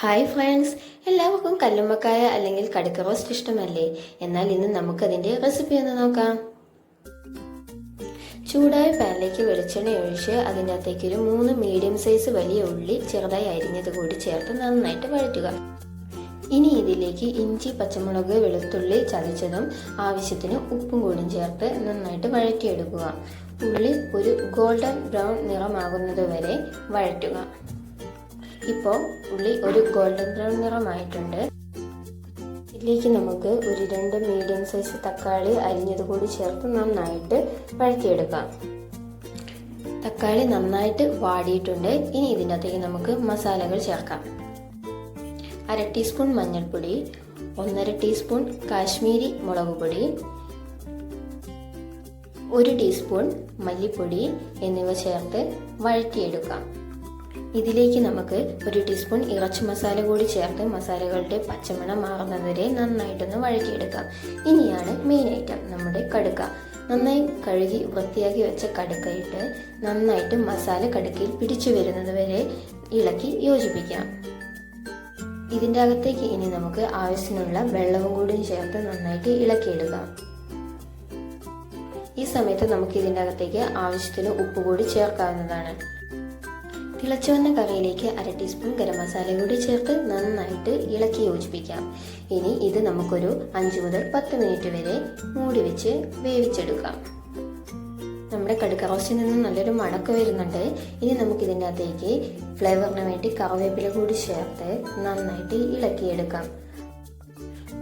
Hi friends എല്ലാവർക്കും കല്ലുമ്മക്കായ അല്ലെങ്കിൽ കടുക്ക roast ഇഷ്ടമല്ലേ? എന്നാൽ ഇന്ന് നമുക്കതിന്റെ റെസിപ്പി ഒന്ന് നോക്കാം. ചൂടായ പാനിലേക്ക് വെളിച്ചെണ്ണ ഒഴിച്ച് അതിന്റെ അകത്തേക്ക് ഒരു മൂന്ന് മീഡിയം സൈസ് വലിയ ഉള്ളി ചെറുതായി അരിഞ്ഞത് കൂടി ചേർത്ത് നന്നായിട്ട് വഴറ്റുക. ഇനി ഇതിലേക്ക് ഇഞ്ചി പച്ചമുളക് വെളുത്തുള്ളി ചതച്ചതും ആവശ്യത്തിന് ഉപ്പും കൂടി ചേർത്ത് നന്നായിട്ട് വഴറ്റിയെടുക്കുക. ഉള്ളി ഒരു ഗോൾഡൻ ബ്രൗൺ നിറമാകുന്നത് വരെ വഴറ്റുക. ഇപ്പോൾ ഉള്ളി ഒരു ഗോൾഡൻ ബ്രൗൺ നിറമായിട്ടുണ്ട്. ഇതിലേക്ക് നമുക്ക് ഒരു രണ്ട് മീഡിയം സൈസ് തക്കാളി അരിഞ്ഞത് കൂടി ചേർത്ത് നന്നായിട്ട് വഴറ്റിയെടുക്കാം. തക്കാളി നന്നായിട്ട് വാടിയിട്ടുണ്ട്. ഇനി ഇതിന്റെ അകത്തേക്ക് നമുക്ക് മസാലകൾ ചേർക്കാം. അര ടീസ്പൂൺ മഞ്ഞൾപ്പൊടി ഒന്നര ടീസ്പൂൺ കാശ്മീരി മുളക് പൊടി ഒരു ടീസ്പൂൺ മല്ലിപ്പൊടി എന്നിവ ചേർത്ത് വഴറ്റിയെടുക്കാം. ഇതിലേക്ക് നമുക്ക് ഒരു ടീസ്പൂൺ ഇറച്ചി മസാല കൂടി ചേർത്ത് മസാലകളുടെ പച്ചമണം മാറുന്നതുവരെ നന്നായിട്ടൊന്ന് വഴക്കിയെടുക്കാം ഇനിയാണ് മെയിൻ ഐറ്റം നമ്മുടെ കടുക്ക. നന്നായി കഴുകി വൃത്തിയാക്കി വെച്ച കടുക്കയിട്ട് നന്നായിട്ട് മസാല കടുക്കയിൽ പിടിച്ചു വരുന്നത് വരെ ഇളക്കി യോജിപ്പിക്കാം. ഇതിന്റെ അകത്തേക്ക് ഇനി നമുക്ക് ആവശ്യത്തിനുള്ള വെള്ളവും കൂടി ചേർത്ത് നന്നായിട്ട് ഇളക്കിയെടുക്കാം. ഈ സമയത്ത് നമുക്ക് ഇതിന്റെ അകത്തേക്ക് ആവശ്യത്തിന് ഉപ്പ് കൂടി ചേർക്കാവുന്നതാണ്. തിളച്ചു വന്ന കറിയിലേക്ക് അര ടീസ്പൂൺ ഗരം മസാല കൂടി ചേർത്ത് നന്നായിട്ട് ഇളക്കി യോജിപ്പിക്കാം. ഇനി ഇത് നമുക്കൊരു അഞ്ച് മുതൽ പത്ത് മിനിറ്റ് വരെ മൂടി വെച്ച് വേവിച്ചെടുക്കാം. നമ്മുടെ കടുക്ക റോസ്റ്റിൽ നിന്ന് നല്ലൊരു മണക്ക് വരുന്നുണ്ട്. ഇനി നമുക്ക് ഇതിന്റെ അകത്തേക്ക് ഫ്ലേവറിന് വേണ്ടി കറിവേപ്പില കൂടി ചേർത്ത് നന്നായിട്ട് ഇളക്കിയെടുക്കാം.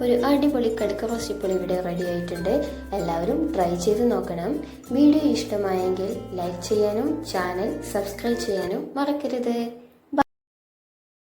ഒരു അടിപൊളി കടുക്ക ഇപ്പോൾ ഇവിടെ റെഡി ആയിട്ടുണ്ട്. എല്ലാവരും ട്രൈ ചെയ്ത് നോക്കണം. വീഡിയോ ഇഷ്ടമായെങ്കിൽ ലൈക്ക് ചെയ്യാനും ചാനൽ സബ്സ്ക്രൈബ് ചെയ്യാനും മറക്കരുത്.